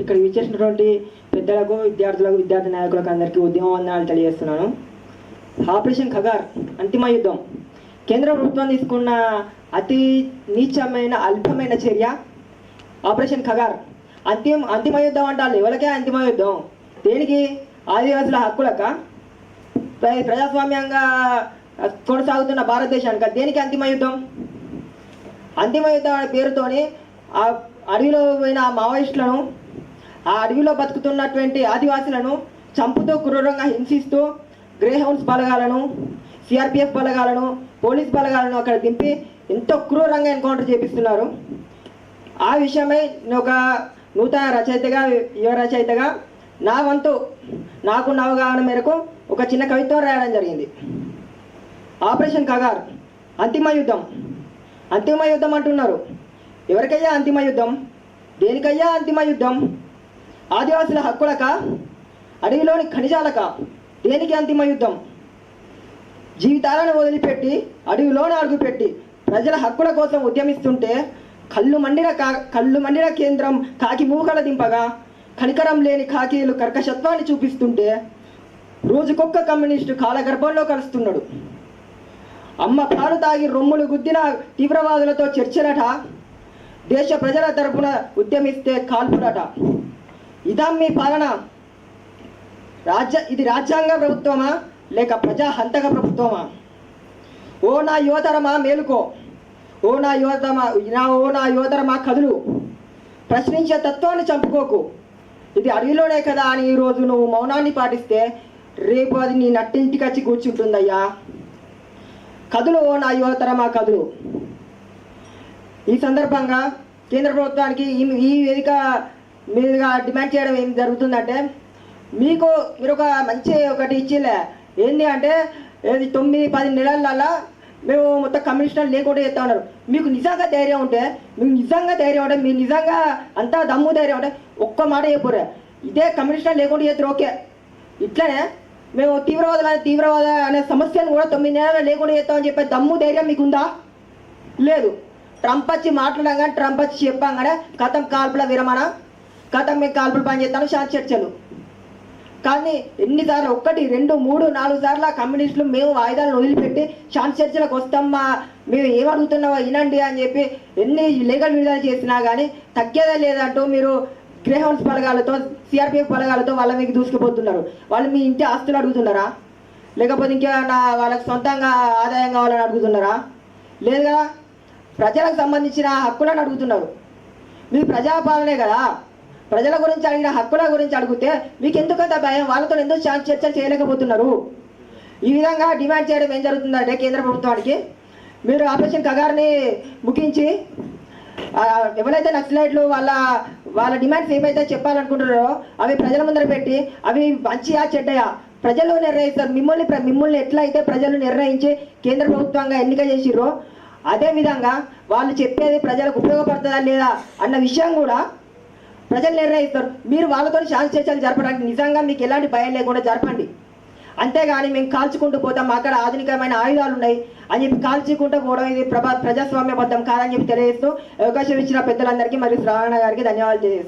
ఇక్కడ విచ్చేసినటువంటి పెద్దలకు విద్యార్థులకు విద్యార్థి నాయకులకు అందరికీ ఉద్యమ వందనాలు తెలియజేస్తున్నాను. ఆపరేషన్ ఖగార్ అంతిమ యుద్ధం. కేంద్ర ప్రభుత్వం తీసుకున్న అతి నీచమైన అల్పమైన చర్య ఆపరేషన్ ఖగార్. అంతిమ అంతిమ యుద్ధం అంటారు. ఎవరికే అంతిమ యుద్ధం? దేనికి? ఆదివాసుల హక్కులక? ప్ర- ప్రజాస్వామ్యంగా కొనసాగుతున్న భారతదేశానికి? దేనికి అంతిమ యుద్ధం? అంతిమ యుద్ధం అనే పేరుతోని ఆ అడవిలో పోయిన ఆ మావోయిస్టులను ఆ అడవిలో బతుకుతున్నటువంటి ఆదివాసులను చంపుతూ క్రూరంగా హింసిస్తూ గ్రేహౌండ్స్ బలగాలను సిఆర్పిఎఫ్ బలగాలను పోలీస్ బలగాలను అక్కడ దింపి ఎంతో క్రూరంగా ఎన్కౌంటర్ చేపిస్తున్నారు. ఆ విషయమై నేను ఒక నూతన రచయితగా యువ రచయితగా నా వంతు నాకున్న అవగాహన మేరకు ఒక చిన్న కవిత్వం రాయడం జరిగింది. ఆపరేషన్ కగార్ అంతిమ యుద్ధం. అంతిమ యుద్ధం అంటున్నారు. ఎవరికయ్యా అంతిమ యుద్ధం? దేనికయ్యా అంతిమ యుద్ధం? ఆదివాసుల హక్కులక అడవిలోని ఖనిజాలక దేనికి అంతిమ యుద్ధం? జీవితాలను వదిలిపెట్టి అడవిలోన అడుగుపెట్టి ప్రజల హక్కుల కోసం ఉద్యమిస్తుంటే కళ్ళు మండిన కా కళ్ళు మండిన కేంద్రం కాకి మూకల దింపగా కనికరం లేని కాకీలు కర్కశత్వాన్ని చూపిస్తుంటే రోజుకొక్క కమ్యూనిస్టు కాలగర్భంలో కలుస్తున్నాడు అమ్మ పాలు తాగి రొమ్ములు గుద్దిన తీవ్రవాదులతో చర్చలట దేశ ప్రజల తరపున ఉద్యమిస్తే కాల్పులట. ఇదా మీ పాలన. రాజ్య ఇది రాజ్యాంగ ప్రభుత్వమా? లేక ప్రజా హంతక ప్రభుత్వమా? ఓ నా యువతరమా మేలుకో. ఓ నా యువతమా నా ఓ నా యువతరమా కదులు. ప్రశ్నించే తత్వాన్ని చంపుకోకు. ఇది అడవిలోనే కదా అని ఈరోజు నువ్వు మౌనాన్ని పాటిస్తే రేపు అది నీ నట్టింటికి వచ్చి కూర్చుంటుందయ్యా. కదులు ఓ నా యువతరమా కదులు. ఈ సందర్భంగా కేంద్ర ప్రభుత్వానికి ఈ ఈ వేదిక మీరుగా డిమాండ్ చేయడం ఏం జరుగుతుందంటే మీకు మీరు ఒక మంచి ఒకటి ఇచ్చిలే ఏంటి అంటే ఏది తొమ్మిది పది నెలలల్లా మేము మొత్తం కమిషనర్ లేకుండా చేస్తా ఉన్నారు. మీకు నిజంగా ధైర్యం ఉంటే మీకు నిజంగా ధైర్యం ఉంటే మీరు నిజంగా అంతా దమ్ము ధైర్యం ఉంటే ఒక్క మాట చెప్పరు. ఇదే కమిషనర్ లేకుండా చేస్తారు ఓకే. ఇట్లనే మేము తీవ్రవాద తీవ్రవాద అనే సమస్యను కూడా తొమ్మిది నెలలు లేకుండా చేస్తామని చెప్పే దమ్ము ధైర్యం మీకు ఉందా లేదు. ట్రంప్ వచ్చి మాట్లాడగానే ట్రంప్ వచ్చి చెప్పంగానే కథం కాల్పుల విరమణ. కథ మీకు కాల్పులు పని చేస్తాను శాంతి చర్చలు. కానీ ఎన్నిసార్లు ఒక్కటి రెండు మూడు నాలుగు సార్లు ఆ కమ్యూనిస్టులు మేము ఆయుధాలను వదిలిపెట్టి శాంతి చర్చలకు వస్తామా మేము ఏమడుగుతున్నావా వినండి అని చెప్పి ఎన్ని లీగల్ విడుదల చేసినా కానీ తగ్గేదే లేదంటూ మీరు గ్రేహౌన్స్ పలగాలతో సిఆర్పిఎఫ్ పలగాలతో వాళ్ళ మీకు దూసుకుపోతున్నారు. వాళ్ళు మీ ఇంటి ఆస్తులు అడుగుతున్నారా? లేకపోతే ఇంకేమన్నా వాళ్ళకి సొంతంగా ఆదాయం కావాలని అడుగుతున్నారా? లేదు కదా? ప్రజలకు సంబంధించిన హక్కులను అడుగుతున్నారు. మీ ప్రజాపాలనే కదా? ప్రజల గురించి అడిగిన హక్కుల గురించి అడిగితే మీకు ఎందుకు భయం? వాళ్ళతో ఎందుకు చర్చ చర్చలు చేయలేకపోతున్నారు? ఈ విధంగా డిమాండ్ చేయడం ఏం జరుగుతుందంటే కేంద్ర ప్రభుత్వానికి మీరు ఆపరేషన్ కగార్ని ముగించి ఎవరైతే నక్సలైట్లు వాళ్ళ వాళ్ళ డిమాండ్స్ ఏమైతే చెప్పాలనుకుంటున్నారో అవి ప్రజల ముందర పెట్టి అవి మంచియా చెడ్డయా? ప్రజలు నిర్ణయిస్తారు. మిమ్మల్ని ప్ర- మిమ్మల్ని ఎట్లా అయితే ప్రజలు నిర్ణయించి కేంద్ర ప్రభుత్వంగా ఎన్నిక చేసిర్రో అదేవిధంగా వాళ్ళు చెప్పేది ప్రజలకు ఉపయోగపడుతుందా లేదా అన్న విషయం కూడా ప్రజలు నిర్ణయిస్తారు మీరు వాళ్ళతో శాంతి చర్చలు జరపడానికి నిజంగా మీకు ఎలాంటి భయం లేకుండా జరపండి. అంతేగాని మేము కాల్చుకుంటూ పోతాం అక్కడ ఆధునికమైన ఆయుధాలు ఉన్నాయి అని చెప్పి కాల్చుకుంటూ పోవడం ఇది ప్రభా ప్రజాస్వామ్యబద్ధం కాదని చెప్పి తెలియజేస్తూ అవకాశం ఇచ్చిన పెద్దలందరికీ మరియు శ్రావణ గారికి ధన్యవాదాలు తెలియజేస్తాను